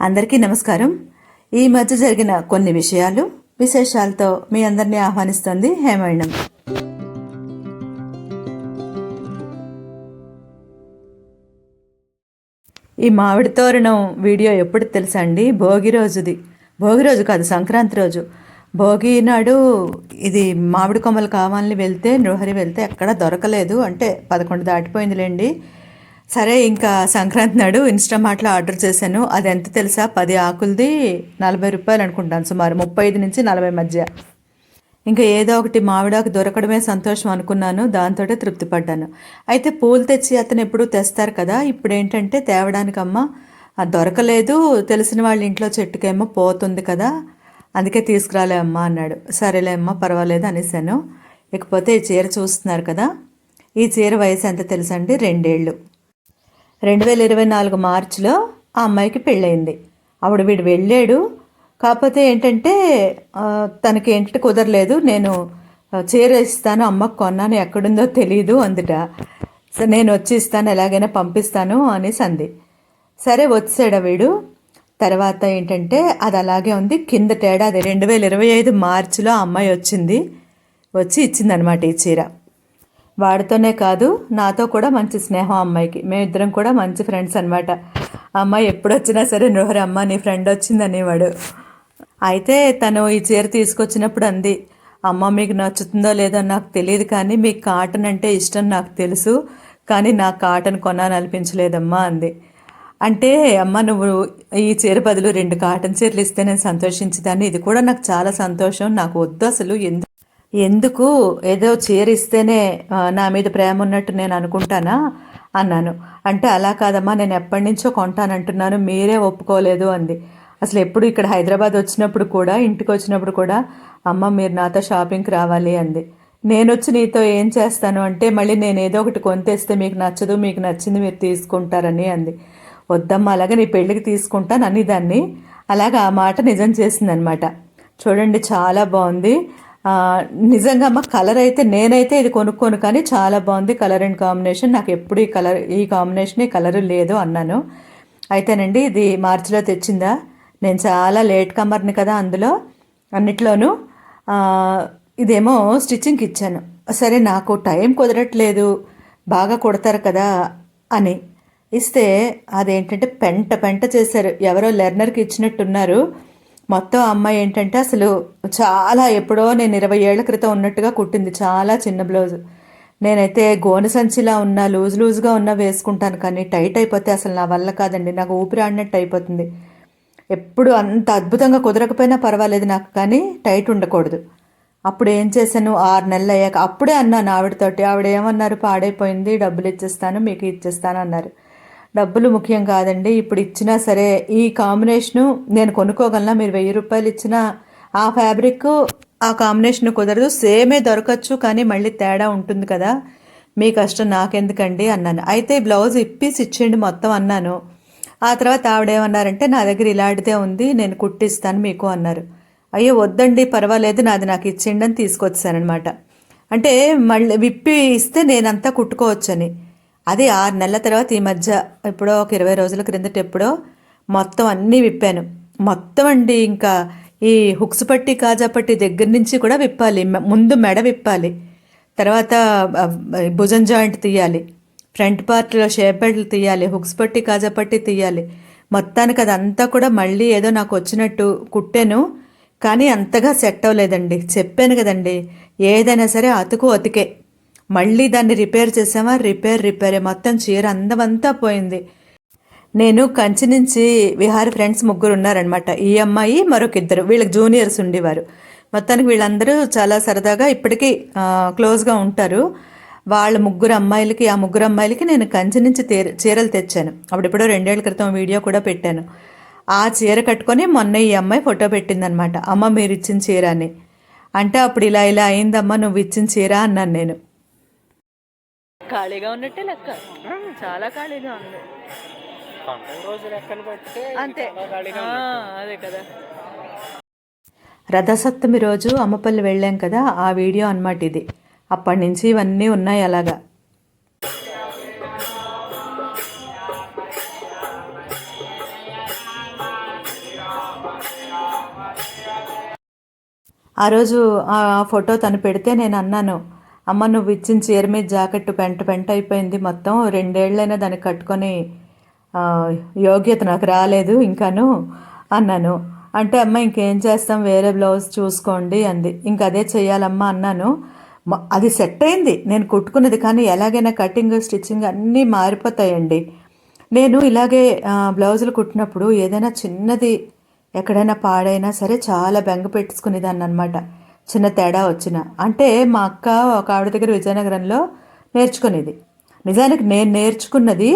అందరికీ నమస్కారం. ఈ మధ్య జరిగిన కొన్ని విషయాలు విశేషాలతో మీ అందరినీ ఆహ్వానిస్తుంది హేమవర్ణం ఈ మామిడి తోరణం వీడియో ఎప్పుడు తెలుసా అండి? భోగి రోజుది. భోగి రోజు కాదు సంక్రాంతి రోజు. భోగి నాడు ఇది మామిడి కొమ్మలు కావాలని వెళ్తే నృహరి వెళ్తే ఎక్కడ దొరకలేదు. అంటే పదకొండు దాటిపోయిందిలేండి. సరే ఇంకా సంక్రాంతి నాడు ఇన్స్టామార్ట్లో ఆర్డర్ చేశాను. అది ఎంత తెలుసా? పది ఆకులది నలభై రూపాయలు అనుకుంటాను సుమారు ముప్పై ఐదు నుంచి నలభై మధ్య. ఇంకా ఏదో ఒకటి మామిడాకు దొరకడమే సంతోషం అనుకున్నాను దాంతో తృప్తి పడ్డాను. అయితే పూలు తెచ్చి అతను ఎప్పుడు తెస్తారు కదా ఇప్పుడు ఏంటంటే తేవడానికి దొరకలేదు తెలిసిన వాళ్ళ ఇంట్లో చెట్టుకేమో పోతుంది కదా అందుకే తీసుకురాలే అమ్మా అన్నాడు. సరేలే అమ్మ పర్వాలేదు అనేసాను. ఇకపోతే ఈ చీర చూస్తున్నారు కదా ఈ చీర వయసు ఎంత తెలుసండి రెండేళ్ళు. రెండు వేల ఇరవై నాలుగు మార్చిలో ఆ అమ్మాయికి పెళ్ళయింది. ఆవిడ వీడు వెళ్ళాడు. కాకపోతే ఏంటంటే తనకి ఏంటంటే కుదరలేదు. నేను చీర ఇస్తాను అమ్మకు కొన్నాను ఎక్కడుందో తెలియదు అందుట. నేను వచ్చి ఇస్తాను ఎలాగైనా పంపిస్తాను అనేసి అంది. సరే వచ్చాడు వీడు. తర్వాత ఏంటంటే అది అలాగే ఉంది. కిందటేడాది రెండు వేల ఇరవై ఐదు మార్చిలో ఆ అమ్మాయి వచ్చింది. వచ్చి ఇచ్చిందనమాట ఈ చీర. వాడితోనే కాదు నాతో కూడా మంచి స్నేహం అమ్మాయికి. మేమిద్దరం కూడా మంచి ఫ్రెండ్స్ అనమాట అమ్మాయి ఎప్పుడు వచ్చినా సరే నృహరి అమ్మ నీ ఫ్రెండ్ వచ్చిందనేవాడు అయితే తను ఈ చీర తీసుకొచ్చినప్పుడు అంది అమ్మ మీకు నచ్చుతుందో లేదో నాకు తెలియదు కానీ మీకు కాటన్ అంటే ఇష్టం నాకు తెలుసు కానీ నాకు కాటన్ కొనాలనిపించలేదమ్మా అంది. అంటే అమ్మ నువ్వు ఈ చీర బదులు రెండు కాటన్ చీరలు ఇస్తే నేను సంతోషించదాన్ని. ఇది కూడా నాకు చాలా సంతోషం. నాకు వద్దు అసలు ఎందుకు ఎందుకు ఏదో చీర ఇస్తేనే నా మీద ప్రేమ ఉన్నట్టు నేను అనుకుంటానా? అన్నాను. అంటే అలా కాదమ్మా నేను ఎప్పటి నుంచో కొంటానంటున్నాను మీరే ఒప్పుకోలేదు అంది. అసలు ఎప్పుడు ఇక్కడ హైదరాబాద్ వచ్చినప్పుడు కూడా ఇంటికి వచ్చినప్పుడు కూడా అమ్మ మీరు నాతో షాపింగ్కి రావాలి అంది. నేను వచ్చి నీతో ఏం చేస్తాను అంటే మళ్ళీ నేను ఏదో ఒకటి కొంతేస్తే మీకు నచ్చదు మీకు నచ్చింది మీరు తీసుకుంటారని అంది. వద్దమ్మా అలాగే నీ పెళ్ళికి తీసుకుంటాను అని దాన్ని అలాగా ఆ మాట నిజం చేసిందనమాట. చూడండి చాలా బాగుంది. నిజంగా మా కలర్ అయితే నేనైతే ఇది కొనుక్కోను కానీ చాలా బాగుంది కలర్ అండ్ కాంబినేషన్. నాకు ఎప్పుడు ఈ కలర్ ఈ కాంబినేషన్ ఈ కలర్ లేదు అన్నాను. అయితేనండి ఇది మార్చిలో తెచ్చిందా? నేను చాలా లేట్ కమర్ని కదా అందులో. అన్నిట్లోనూ ఇదేమో స్టిచ్చింగ్కి ఇచ్చాను. సరే నాకు టైం కుదరట్లేదు బాగా కుడతారు కదా అని. ఇస్తే అదేంటంటే పెంట పెంట చేశారు. ఎవరో లెర్నర్కి ఇచ్చినట్టున్నారు. మొత్తం అమ్మాయి ఏంటంటే అసలు చాలా ఎప్పుడో నేను ఇరవై ఏళ్ళ క్రితం ఉన్నట్టుగా కుట్టింది చాలా చిన్న బ్లౌజ్. నేనైతే గోనె సంచిలా ఉన్న లూజ్ లూజ్గా ఉన్న వేసుకుంటాను కానీ టైట్ అయిపోతే అసలు నా వల్ల కాదండి నాకు ఊపిరి ఆడినట్టు అయిపోతుంది. ఎప్పుడు అంత అద్భుతంగా కుదరకపోయినా పర్వాలేదు నాకు కానీ టైట్ ఉండకూడదు. అప్పుడు ఏం చేశాను? ఆరు నెలలు అయ్యాక అప్పుడే అన్నాను ఆవిడతోటి ఆవిడ ఏమన్నారు? పాడైపోయింది డబ్బులు ఇచ్చేస్తాను మీకు ఇచ్చేస్తాను అన్నారు. డబ్బులు ముఖ్యం కాదండి. ఇప్పుడు ఇచ్చినా సరే ఈ కాంబినేషను నేను కొనుక్కోగలనా? మీరు వెయ్యి రూపాయలు ఇచ్చినా ఆ ఫ్యాబ్రిక్ ఆ కాంబినేషన్ కుదరదు. సేమే దొరకచ్చు కానీ మళ్ళీ తేడా ఉంటుంది కదా. మీ కష్టం నాకెందుకండి అన్నాను. అయితే బ్లౌజ్ ఇప్పేసి ఇచ్చేయండి మొత్తం అన్నాను. ఆ తర్వాత ఆవిడేమన్నారంటే నా దగ్గర ఇలాంటిదే ఉంది నేను కుట్టిస్తాను మీకు అన్నారు. అయ్యో వద్దండి పర్వాలేదు నాది నాకు ఇచ్చేయండి అని తీసుకొచ్చానమాట అంటే మళ్ళీ విప్పి ఇస్తే నేనంతా కుట్టుకోవచ్చని. అది ఆరు నెలల తర్వాత ఈ మధ్య ఎప్పుడో ఒక ఇరవై రోజుల క్రిందట ఎప్పుడో మొత్తం అన్నీ విప్పాను. మొత్తం అండి ఇంకా ఈ హుక్స్ పట్టి కాజా పట్టి దగ్గర నుంచి కూడా విప్పాలి. ముందు మెడ విప్పాలి. తర్వాత భుజం జాయింట్ తీయాలి. ఫ్రంట్ పార్ట్లో షేప్ తీయాలి. హుక్స్ పట్టి కాజా పట్టి తీయాలి. మొత్తానికి అదంతా కూడా మళ్ళీ ఏదో నాకు వచ్చినట్టు కుట్టాను. కానీ అంతగా సెట్ అవ్వలేదండి. చెప్పాను కదండి. ఏదైనా సరే అతుకు అతికే. మళ్ళీ దాన్ని రిపేర్ చేసామా? రిపేర్ రిపేరే. మొత్తం చీర అందమంతా పోయింది. నేను కంచి నుంచి విహారీ ఫ్రెండ్స్ ముగ్గురు ఉన్నారనమాట ఈ అమ్మాయి మరొక ఇద్దరు. వీళ్ళకి జూనియర్స్ ఉండేవారు. మొత్తానికి వీళ్ళందరూ చాలా సరదాగా ఇప్పటికీ క్లోజ్గా ఉంటారు. వాళ్ళ ముగ్గురు అమ్మాయిలకి ఆ ముగ్గురు అమ్మాయిలకి నేను కంచి నుంచి తీర- చీరలు తెచ్చాను. అప్పుడెప్పుడో రెండేళ్ళ క్రితం వీడియో కూడా పెట్టాను. ఆ చీర కట్టుకొని మొన్న ఈ అమ్మాయి ఫోటో పెట్టిందనమాట అమ్మ మీరు ఇచ్చిన చీర అని అంటే అప్పుడు ఇలా ఇలా అయిందమ్మా నువ్వు ఇచ్చిన చీర అన్నాను నేను. ఖాళీగా ఉన్నట్టే లెక్క. చాలా ఖాళీగా ఉంది. అంతే. అదే కదా. రథసప్తమి రోజు అమ్మపల్లి వెళ్ళాం కదా ఆ వీడియో అనమాట ఇది. అప్పటి నుంచి ఇవన్నీ ఉన్నాయి అలాగా. ఆ రోజు ఆ ఫోటో తను పెడితే నేను అన్నాను అమ్మ నువ్వు ఇచ్చిన చీర మీద జాకెట్ పెంట పెంట అయిపోయింది మొత్తం. రెండేళ్ళైనా దాన్ని కట్టుకొని యోగ్యత నాకు రాలేదు ఇంకాను అన్నాను. అంటే అమ్మ ఇంకేం చేస్తాం? వేరే బ్లౌజ్ చూసుకోండి అంది. ఇంక అదే చేయాలమ్మా అన్నాను. అది సెట్ అయింది. నేను కుట్టుకున్నది కానీ ఎలాగైనా కటింగ్ స్టిచ్చింగ్ అన్నీ మారిపోతాయండి. నేను ఇలాగే బ్లౌజులు కుట్టినప్పుడు ఏదైనా చిన్నది ఎక్కడైనా పాడైనా సరే చాలా బెంగ పెట్టుకునేదాన్ని అనమాట చిన్న తేడా వచ్చిన. అంటే మా అక్క ఒక ఆవిడ దగ్గర విజయనగరంలో నేర్చుకునేది. నిజానికి నేను నేర్చుకున్నది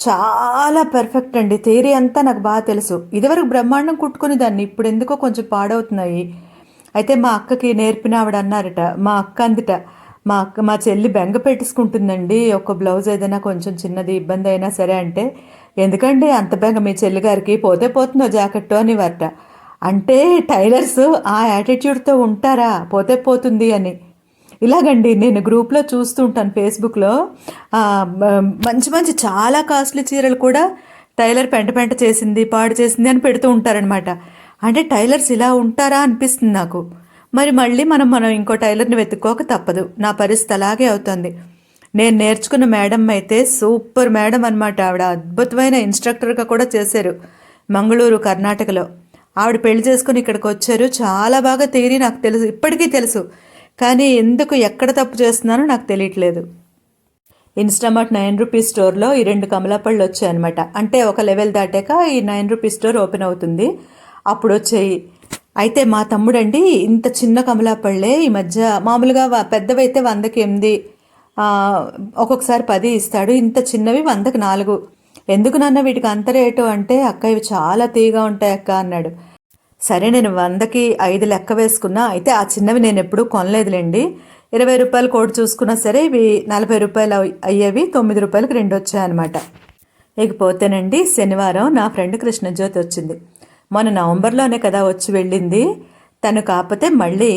చాలా పర్ఫెక్ట్ అండి. థియరీ అంతా నాకు బాగా తెలుసు. ఇదివరకు బ్రహ్మాండం కుట్టుకునే దాన్ని ఇప్పుడు ఎందుకో కొంచెం పాడవుతున్నాయి. అయితే మా అక్కకి నేర్పిన ఆవిడ అన్నారట మా అక్క అందిట మా అక్క మా చెల్లి బెంగ పెట్టేసుకుంటుందండి ఒక బ్లౌజ్ ఏదైనా కొంచెం చిన్నది ఇబ్బంది అయినా సరే అంటే. ఎందుకండి అంత బెంగ మీ చెల్లి గారికి పోతే పోతుందో జాకెట్ అని వారట. అంటే టైలర్స్ ఆ యాటిట్యూడ్తో ఉంటారా? పోతే పోతుంది అని. ఇలాగండి నేను గ్రూప్లో చూస్తూ ఉంటాను ఫేస్బుక్లో మంచి మంచి చాలా కాస్ట్లీ చీరలు కూడా టైలర్ పెంట పెంట చేసింది పాడు చేసింది అని పెడుతూ ఉంటారనమాట అంటే టైలర్స్ ఇలా ఉంటారా అనిపిస్తుంది నాకు. మరి మళ్ళీ మనం మనం ఇంకో టైలర్ని వెతుక్కోక తప్పదు. నా పరిస్థితి అలాగే అవుతుంది. నేను నేర్చుకున్న మేడం అయితే సూపర్ మేడం అనమాట ఆవిడ అద్భుతమైన ఇన్స్ట్రక్టర్గా కూడా చేశారు. మంగళూరు కర్ణాటకలో. ఆవిడ పెళ్ళి చేసుకుని ఇక్కడికి వచ్చారు. చాలా బాగా తీరి నాకు తెలుసు. ఇప్పటికీ తెలుసు. కానీ ఎందుకు ఎక్కడ తప్పు చేస్తున్నానో నాకు తెలియట్లేదు. ఇన్స్టామార్ట్ నైన్ రూపీస్ స్టోర్లో ఈ రెండు కమలాపళ్ళు వచ్చాయన్నమాట. అంటే ఒక లెవెల్ దాటాక ఈ నైన్ రూపీస్ స్టోర్ ఓపెన్ అవుతుంది. అప్పుడు వచ్చాయి. అయితే మా తమ్ముడండి ఇంత చిన్న కమలాపళ్ళే ఈ మధ్య మామూలుగా పెద్దవైతే వందకి ఎనిమిది ఒక్కొక్కసారి పది ఇస్తాడు. ఇంత చిన్నవి వందకి నాలుగు. ఎందుకు నాన్న వీటికి అంత రేటు అంటే అక్క ఇవి చాలా తీగా ఉంటాయి అక్క అన్నాడు. సరే నేను వందకి ఐదు లెక్క వేసుకున్నా అయితే ఆ చిన్నవి నేను ఎప్పుడూ కొనలేదులేండి. ఇరవై రూపాయలు కోటి చూసుకున్నా సరే ఇవి నలభై రూపాయలు అయ్యేవి తొమ్మిది రూపాయలకు రెండు వచ్చాయన్నమాట. ఇకపోతేనండి శనివారం నా ఫ్రెండ్ కృష్ణజ్యోతి వచ్చింది. మొన్న నవంబర్లోనే కదా వచ్చి వెళ్ళింది. తను కాకపోతే మళ్ళీ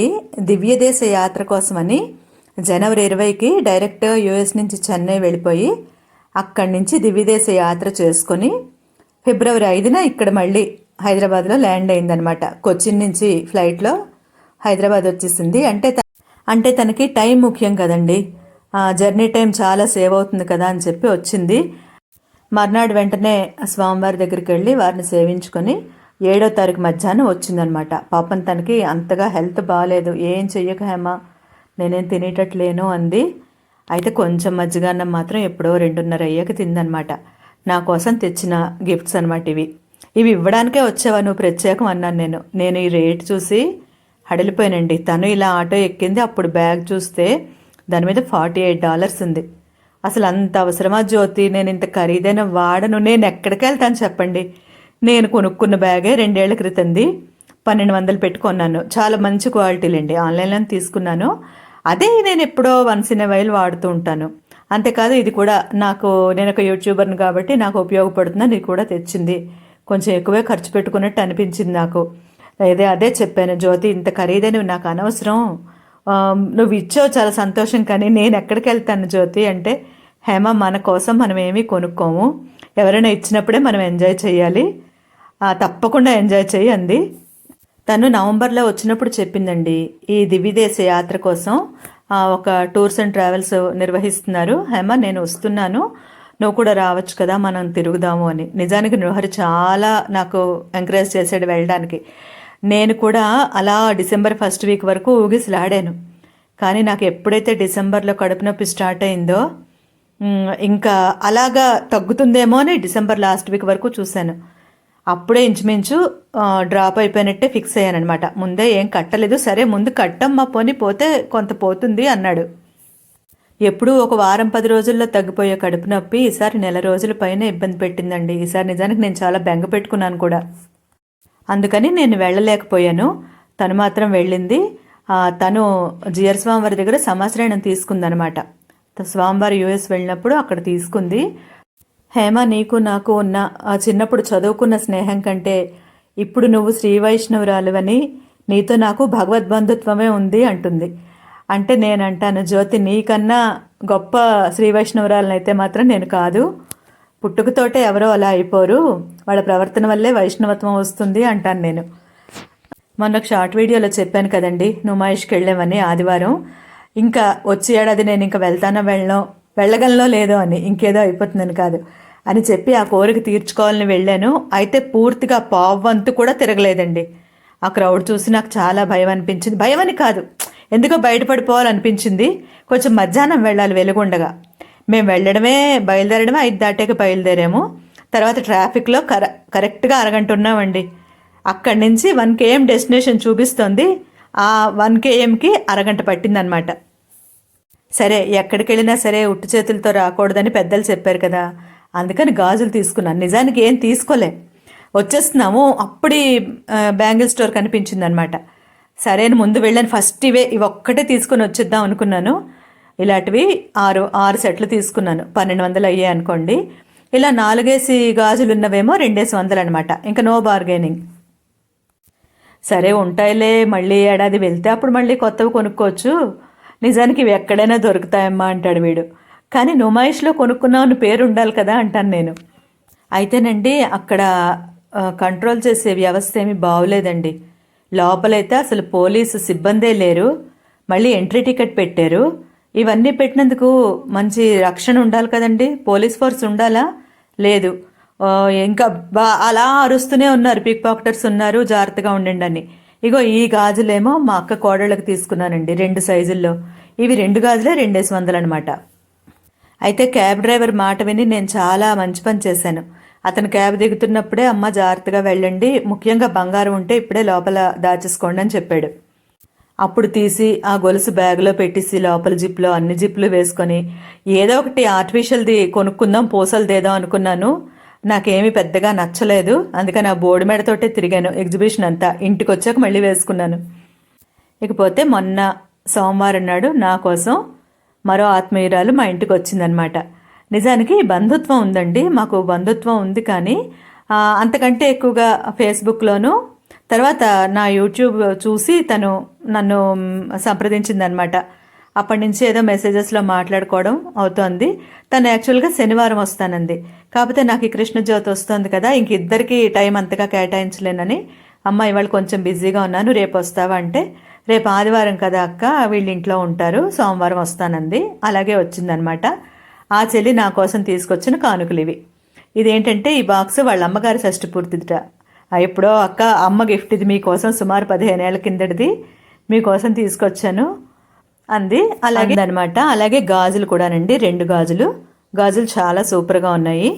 దివ్యదేశ యాత్ర కోసమని జనవరి ఇరవైకి డైరెక్ట్ యుఎస్ నుంచి చెన్నై వెళ్ళిపోయి అక్కడి నుంచి దివ్యదేశ యాత్ర చేసుకొని ఫిబ్రవరి ఐదున ఇక్కడ మళ్ళీ హైదరాబాద్లో ల్యాండ్ అయిందనమాట కొచ్చిన్ నుంచి ఫ్లైట్లో హైదరాబాద్ వచ్చేసింది. అంటే అంటే తనకి టైం ముఖ్యం కదండి. జర్నీ టైం చాలా సేవ్ అవుతుంది కదా అని చెప్పి వచ్చింది. మర్నాడు వెంటనే స్వామివారి దగ్గరికి వెళ్ళి వారిని సేవించుకొని ఏడో తారీఖు మధ్యాహ్నం వచ్చిందనమాట పాపం తనకి అంతగా హెల్త్ బాగాలేదు ఏం చెయ్యక హేమ. నేనేం తినేటట్లేను అంది. అయితే కొంచెం మజ్జిగాన్నం మాత్రం ఎప్పుడో రెండున్నర అయ్యాక తిందనమాట. నా కోసం తెచ్చిన గిఫ్ట్స్ అనమాట ఇవి. ఇవి ఇవ్వడానికే వచ్చావా నువ్వు ప్రత్యేకం అన్నాను నేను. నేను ఈ రేట్ చూసి హడలిపోయానండి. తను ఇలా ఆటో ఎక్కింది అప్పుడు బ్యాగ్ చూస్తే దాని మీద ఫార్టీ ఎయిట్ డాలర్స్ ఉంది. అసలు అంత అవసరమా జ్యోతి? నేను ఇంత ఖరీదైన వాడను. నేను ఎక్కడికి వెళ్తాను చెప్పండి? నేను కొనుక్కున్న బ్యాగే రెండేళ్ళ క్రితంది. పన్నెండు వందలు పెట్టుకున్నాను. చాలా మంచి క్వాలిటీలండి. ఆన్లైన్లో తీసుకున్నాను. అదే నేను ఎప్పుడో వన్స్ ఇన్ వైల్ వాడుతూ ఉంటాను. అంతేకాదు ఇది కూడా నాకు నేను ఒక యూట్యూబర్ని కాబట్టి నాకు ఉపయోగపడుతుందని ఇది కూడా తెచ్చింది. కొంచెం ఎక్కువే ఖర్చు పెట్టుకున్నట్టు అనిపించింది నాకు. అదే అదే చెప్పాను జ్యోతి ఇంత ఖరీదని నాకు అనవసరం. నువ్వు ఇచ్చావు చాలా సంతోషం కానీ నేను ఎక్కడికి వెళ్తాను జ్యోతి? అంటే హేమ మన కోసం మనం ఏమీ కొనుక్కోము. ఎవరైనా ఇచ్చినప్పుడే మనం ఎంజాయ్ చేయాలి తప్పకుండా ఎంజాయ్ చేయి అంది. తను నవంబర్లో వచ్చినప్పుడు చెప్పిందండి ఈ దివ్యదేశ యాత్ర కోసం ఒక టూర్స్ అండ్ ట్రావెల్స్ నిర్వహిస్తున్నారు. హేమ నేను వస్తున్నాను. నువ్వు కూడా రావచ్చు కదా మనం తిరుగుదాము అని. నిజానికి నృహరి చాలా నాకు ఎంకరేజ్ చేశాడు వెళ్ళడానికి. నేను కూడా అలా డిసెంబర్ ఫస్ట్ వీక్ వరకు ఊగిసలాడాను. కానీ నాకు ఎప్పుడైతే డిసెంబర్లో కడుపు నొప్పి స్టార్ట్ అయిందో ఇంకా అలాగా తగ్గుతుందేమో అని డిసెంబర్ లాస్ట్ వీక్ వరకు చూశాను. అప్పుడే ఇంచుమించు డ్రాప్ అయిపోయినట్టే ఫిక్స్ అయ్యానమాట ముందే ఏం కట్టలేదు. సరే ముందు కట్టమ్మా పోని పోతే కొంత పోతుంది అన్నాడు. ఎప్పుడూ ఒక వారం పది రోజుల్లో తగ్గిపోయే కడుపు నొప్పి ఈసారి నెల రోజుల పైన ఇబ్బంది పెట్టిందండి. ఈసారి నిజానికి నేను చాలా బెంగ పెట్టుకున్నాను కూడా. అందుకని నేను వెళ్ళలేకపోయాను. తను మాత్రం వెళ్ళింది. తను జిఆర్ స్వామివారి దగ్గర సమాశ్రయణం తీసుకుందనమాట స్వామివారి యుఎస్ వెళ్ళినప్పుడు అక్కడ తీసుకుంది. హేమ నీకు నాకు ఉన్న ఆ చిన్నప్పుడు చదువుకున్న స్నేహం కంటే ఇప్పుడు నువ్వు శ్రీ వైష్ణవురాలువని నీతో నాకు భగవద్బంధుత్వమే ఉంది అంటుంది. అంటే నేను అంటాను జ్యోతి నీకన్నా గొప్ప శ్రీ వైష్ణవురాలనైతే మాత్రం నేను కాదు. పుట్టుకతోటే ఎవరో అలా అయిపోరు. వాళ్ళ ప్రవర్తన వల్లే వైష్ణవత్వం వస్తుంది అంటాను నేను. మొన్న ఒక షార్ట్ వీడియోలో చెప్పాను కదండి నుమాయిష్కి వెళ్ళామని ఆదివారం. ఇంకా వచ్చే ఏడాది నేను ఇంకా వెళ్తానో వెళ్ళను వెళ్ళగలనో లేదో అని ఇంకేదో అయిపోతుందని కాదు. అని చెప్పి ఆ కోరిక తీర్చుకోవాలని వెళ్ళాను. అయితే పూర్తిగా పావ్వంతు కూడా తిరగలేదండి. ఆ క్రౌడ్ చూసి నాకు చాలా భయం అనిపించింది. భయం అని కాదు. ఎందుకో బయటపడిపోవాలనిపించింది. కొంచెం మధ్యాహ్నం వెళ్ళాలి వెలుగుండగా. మేము వెళ్ళడమే బయలుదేరడమే ఐదు దాటాక బయలుదేరాము. తర్వాత ట్రాఫిక్లో కర కరెక్ట్గా అరగంట ఉన్నామండి అక్కడి నుంచి వన్ కేఎం డెస్టినేషన్ చూపిస్తోంది. ఆ వన్ కేఎంకి అరగంట పట్టిందనమాట. సరే ఎక్కడికి వెళ్ళినా సరే ఉట్టు చేతులతో రాకూడదని పెద్దలు చెప్పారు కదా. అందుకని గాజులు తీసుకున్నాను. నిజానికి ఏం తీసుకోలే. వచ్చేస్తున్నాము. అప్పుడే బ్యాంగిల్ స్టోర్ కనిపించింది అనమాట సరే అని ముందు వెళ్ళాను. ఫస్ట్ ఇవే ఇవి ఒక్కటే తీసుకొని వచ్చేద్దాం అనుకున్నాను. ఇలాంటివి ఆరు ఆరు సెట్లు తీసుకున్నాను. పన్నెండు వందలు అయ్యాయి అనుకోండి. ఇలా నాలుగేసి గాజులు ఉన్నవేమో రెండేసి వందలు అనమాట. ఇంకా నో బార్గెనింగ్. సరే ఉంటాయిలే. మళ్ళీ ఏడాది వెళ్తే అప్పుడు మళ్ళీ కొత్తవి కొనుక్కోవచ్చు. నిజానికి ఇవి ఎక్కడైనా దొరుకుతాయమ్మా అంటాడు వీడు. కానీ నుమాయిష్లో కొనుక్కున్నావు పేరు ఉండాలి కదా అంటాను నేను. అయితేనండి అక్కడ కంట్రోల్ చేసే వ్యవస్థ ఏమీ బాగోలేదండి లోపలైతే అసలు పోలీసు సిబ్బందే లేరు. మళ్ళీ ఎంట్రీ టికెట్ పెట్టారు. ఇవన్నీ పెట్టినందుకు మంచి రక్షణ ఉండాలి కదండి? పోలీస్ ఫోర్స్ ఉండాలా? లేదు. ఇంకా బా అలా అరుస్తూనే ఉన్నారు. పిక్ పాకెటర్స్ ఉన్నారు. జాగ్రత్తగా ఉండండి అని. ఇగో ఈ గాజులేమో మా అక్క కోడళ్ళకి తీసుకున్నానండి రెండు సైజుల్లో. ఇవి రెండు గాజులే రెండేసి వందలు అనమాట అయితే క్యాబ్ డ్రైవర్ మాట విని నేను చాలా మంచి పని చేశాను. అతను క్యాబ్ దిగుతున్నప్పుడే అమ్మ జాగ్రత్తగా వెళ్ళండి ముఖ్యంగా బంగారం ఉంటే ఇప్పుడే లోపల దాచేసుకోండి అని చెప్పాడు. అప్పుడు తీసి ఆ గొలుసు బ్యాగ్లో పెట్టేసి లోపల జిప్లో అన్ని జిప్లు వేసుకొని ఏదో ఒకటి ఆర్టిఫిషియల్ది కొనుక్కుందాం పూసలదేదో అనుకున్నాను. నాకేమి పెద్దగా నచ్చలేదు. అందుకని ఆ బోర్డు మెడతోటే తిరిగాను. ఎగ్జిబిషన్ అంతా. ఇంటికి వచ్చాక మళ్ళీ వేసుకున్నాను. ఇకపోతే మొన్న సోమవారం నాడు నా కోసం మరో ఆత్మీయురాలు మా ఇంటికి వచ్చిందనమాట నిజానికి బంధుత్వం ఉందండి. మాకు బంధుత్వం ఉంది కానీ అంతకంటే ఎక్కువగా ఫేస్బుక్లోను తర్వాత నా యూట్యూబ్ చూసి తను నన్ను సంప్రదించిందనమాట. అప్పటి నుంచి ఏదో మెసేజెస్లో మాట్లాడుకోవడం అవుతోంది. తను యాక్చువల్గా శనివారం వస్తానంది. కాకపోతే నాకు ఈ కృష్ణజ్యోతి వస్తుంది కదా ఇంక ఇద్దరికి టైం అంతగా కేటాయించలేనని. అమ్మ ఇవాళ కొంచెం బిజీగా ఉన్నాను రేపు వస్తావా అంటే రేపు ఆదివారం కదా అక్క వీళ్ళ ఇంట్లో ఉంటారు సోమవారం వస్తానంది. అలాగే వచ్చిందనమాట. ఆ చెల్లి నా కోసం తీసుకొచ్చిన కానుకలు ఇవి. ఇదేంటంటే ఈ బాక్స్ వాళ్ళ అమ్మగారి షష్టి పూర్తిదిట. ఎప్పుడో అక్క అమ్మ గిఫ్ట్ ఇది మీకోసం సుమారు పదిహేను ఏళ్ళ కిందటిది. మీకోసం తీసుకొచ్చాను. అంది. అలాగే అనమాట అలాగే గాజులు కూడానండి. రెండు గాజులు. గాజులు చాలా సూపర్గా ఉన్నాయి.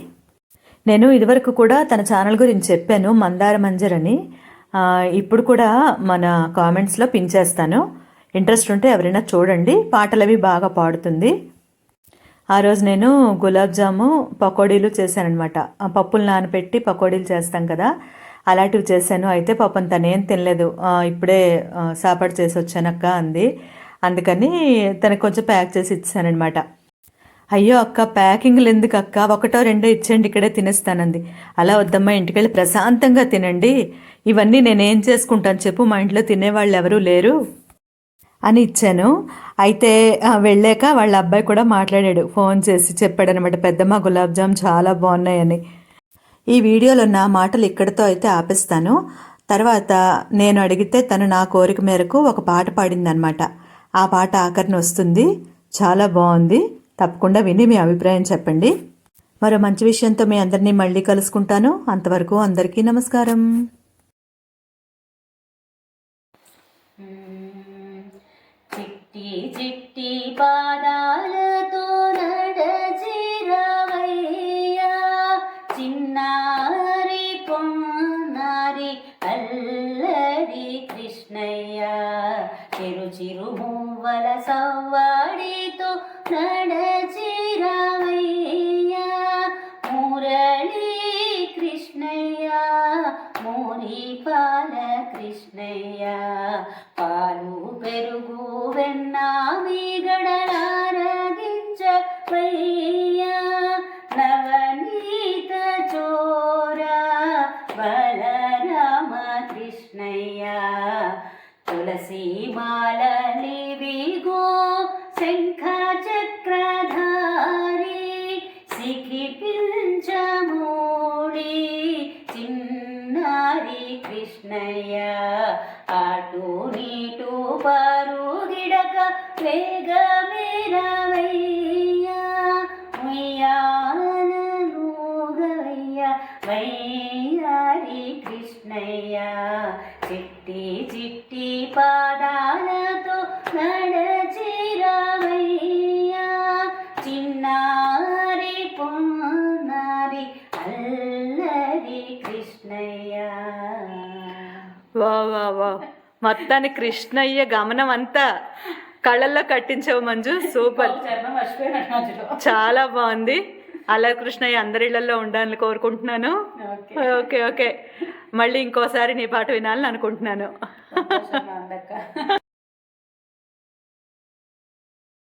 నేను ఇదివరకు కూడా తన ఛానల్ గురించి చెప్పాను. మందార మంజర్ అని. ఇప్పుడు కూడా మన కామెంట్స్లో పిన్ చేస్తాను ఇంట్రెస్ట్ ఉంటే ఎవరైనా చూడండి. పాటలు అవి బాగా పాడుతుంది. ఆ రోజు నేను గులాబ్ జాము పకోడీలు చేశానమాట పప్పులు నానబెట్టి పకోడీలు చేస్తాం కదా. అలాంటివి చేశాను. అయితే పాపం తనేం తినలేదు. ఇప్పుడే సాపాటు చేసి వచ్చానక్క అంది. అందుకని తనకు కొంచెం ప్యాక్ చేసి ఇచ్చానమాట అయ్యో అక్క ప్యాకింగ్లు ఎందుకు అక్క ఒకటో రెండో ఇచ్చేయండి ఇక్కడే తినేస్తానంది. అలా వద్దమ్మా ఇంటికెళ్ళి ప్రశాంతంగా తినండి. ఇవన్నీ నేనేం చేసుకుంటాను చెప్పు మా ఇంట్లో తినేవాళ్ళు ఎవరూ లేరు అని ఇచ్చాను. అయితే వెళ్ళాక వాళ్ళ అబ్బాయి కూడా మాట్లాడాడు. ఫోన్ చేసి చెప్పాడనమాట పెద్దమ్మ గులాబ్ జామ్ చాలా బాగున్నాయని. ఈ వీడియోలో నా మాటలు ఇక్కడితో అయితే ఆపేస్తాను. తర్వాత నేను అడిగితే తను నా కోరిక మేరకు ఒక పాట పాడిందనమాట ఆ పాట ఆఖరిని వస్తుంది. చాలా బాగుంది. తప్పకుండా విని మీ అభిప్రాయం చెప్పండి. మరో మంచి విషయంతో మీ అందరినీ మళ్ళీ కలుసుకుంటాను. అంతవరకు అందరికీ నమస్కారం. చిట్టి చిట్టి పాదాలతో సవ్వాడితో నడచిరవయ్యా మురళీ కృష్ణయ్య మోరి పాల కృష్ణయ్య మొత్తాన్ని కృష్ణయ్య గమనం అంతా కళ్ళల్లో కట్టించావు మంజు. సూపర్. చాలా బాగుంది. అలా కృష్ణయ్య అందరి ఇళ్ళలో ఉండాలని కోరుకుంటున్నాను. ఓకే. ఓకే మళ్ళీ ఇంకోసారి నీ పాట వినాలని అనుకుంటున్నాను.